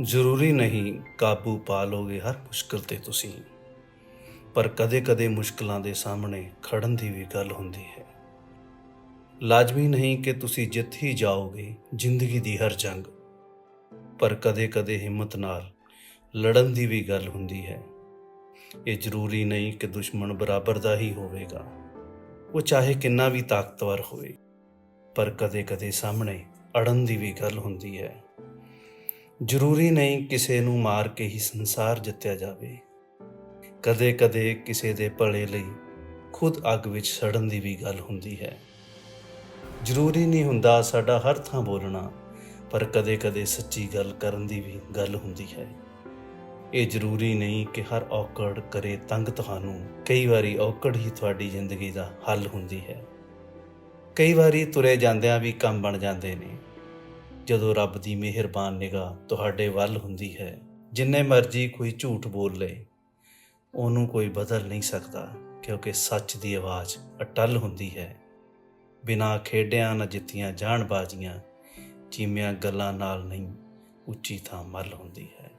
ਜ਼ਰੂਰੀ ਨਹੀਂ ਕਾਬੂ ਪਾ ਲੋਗੇ ਹਰ ਮੁਸ਼ਕਲ ਤੇ ਤੁਸੀਂ। ਪਰ ਕਦੇ-ਕਦੇ ਮੁਸ਼ਕਲਾਂ ਦੇ ਸਾਹਮਣੇ ਖੜਨ ਦੀ ਵੀ ਗੱਲ ਹੁੰਦੀ ਹੈ। ਲਾਜ਼ਮੀ ਨਹੀਂ ਕਿ ਤੁਸੀਂ ਜਿੱਤ ਹੀ ਜਾਓਗੇ ਜ਼ਿੰਦਗੀ ਦੀ ਹਰ ਜੰਗ। ਪਰ ਕਦੇ-ਕਦੇ ਹਿੰਮਤ ਨਾਲ ਲੜਨ ਦੀ ਵੀ ਗੱਲ ਹੁੰਦੀ ਹੈ। ਇਹ ਜ਼ਰੂਰੀ ਨਹੀਂ ਕਿ ਦੁਸ਼ਮਣ ਬਰਾਬਰ ਦਾ ਹੀ ਹੋਵੇਗਾ। ਉਹ ਚਾਹੇ ਕਿੰਨਾ ਵੀ ਤਾਕਤਵਰ ਹੋਵੇ, ਪਰ ਕਦੇ-ਕਦੇ ਸਾਹਮਣੇ ਅੜਨ ਦੀ ਵੀ ਗੱਲ ਹੁੰਦੀ ਹੈ। ਜ਼ਰੂਰੀ ਨਹੀਂ ਕਿਸੇ ਨੂੰ ਮਾਰ ਕੇ ਹੀ ਸੰਸਾਰ ਜਿੱਤਿਆ ਜਾਵੇ। ਕਦੇ-ਕਦੇ ਕਿਸੇ ਦੇ ਭਲੇ ਲਈ ਖੁਦ ਅੱਗ ਵਿੱਚ ਸੜਨ ਦੀ ਵੀ ਗੱਲ ਹੁੰਦੀ ਹੈ। ਜ਼ਰੂਰੀ ਨਹੀਂ ਹੁੰਦਾ ਸਾਡਾ ਹਰ ਥਾਂ ਬੋਲਣਾ, ਪਰ ਕਦੇ-ਕਦੇ ਸੱਚੀ ਗੱਲ ਕਰਨ ਦੀ ਵੀ ਗੱਲ ਹੁੰਦੀ ਹੈ। ਇਹ ਜ਼ਰੂਰੀ ਨਹੀਂ ਕਿ ਹਰ ਔਕੜ ਕਰੇ ਤੰਗ ਤੁਹਾਨੂੰ। ਕਈ ਵਾਰੀ ਔਕੜ ਹੀ ਤੁਹਾਡੀ ਜ਼ਿੰਦਗੀ ਦਾ ਹੱਲ ਹੁੰਦੀ ਹੈ। ਕਈ ਵਾਰੀ ਤੁਰੇ ਜਾਂਦਿਆਂ ਵੀ ਕੰਮ ਬਣ ਜਾਂਦੇ ਨੇ। ਜਦੋਂ ਰੱਬ ਦੀ ਮਿਹਰਬਾਨ ਨਿਗਾਹ ਤੁਹਾਡੇ ਵੱਲ ਹੁੰਦੀ ਹੈ, ਜਿੰਨੇ ਮਰਜ਼ੀ ਕੋਈ ਝੂਠ ਬੋਲ ਲੇ, ਉਹਨੂੰ ਕੋਈ ਬਦਲ ਨਹੀਂ ਸਕਦਾ, ਕਿਉਂਕਿ ਸੱਚ ਦੀ ਆਵਾਜ਼ ਅਟਲ ਹੁੰਦੀ ਹੈ। ਬਿਨਾਂ ਖੇਡਿਆਂ ਨਾ ਜਿੱਤੀਆਂ ਜਾਣ ਬਾਜ਼ੀਆਂ ਚੀਮਿਆਂ ਗੱਲਾਂ ਨਾਲ ਨਹੀਂ ਉੱਚੀ ਥਾਂ ਮੱਲ ਹੁੰਦੀ ਹੈ।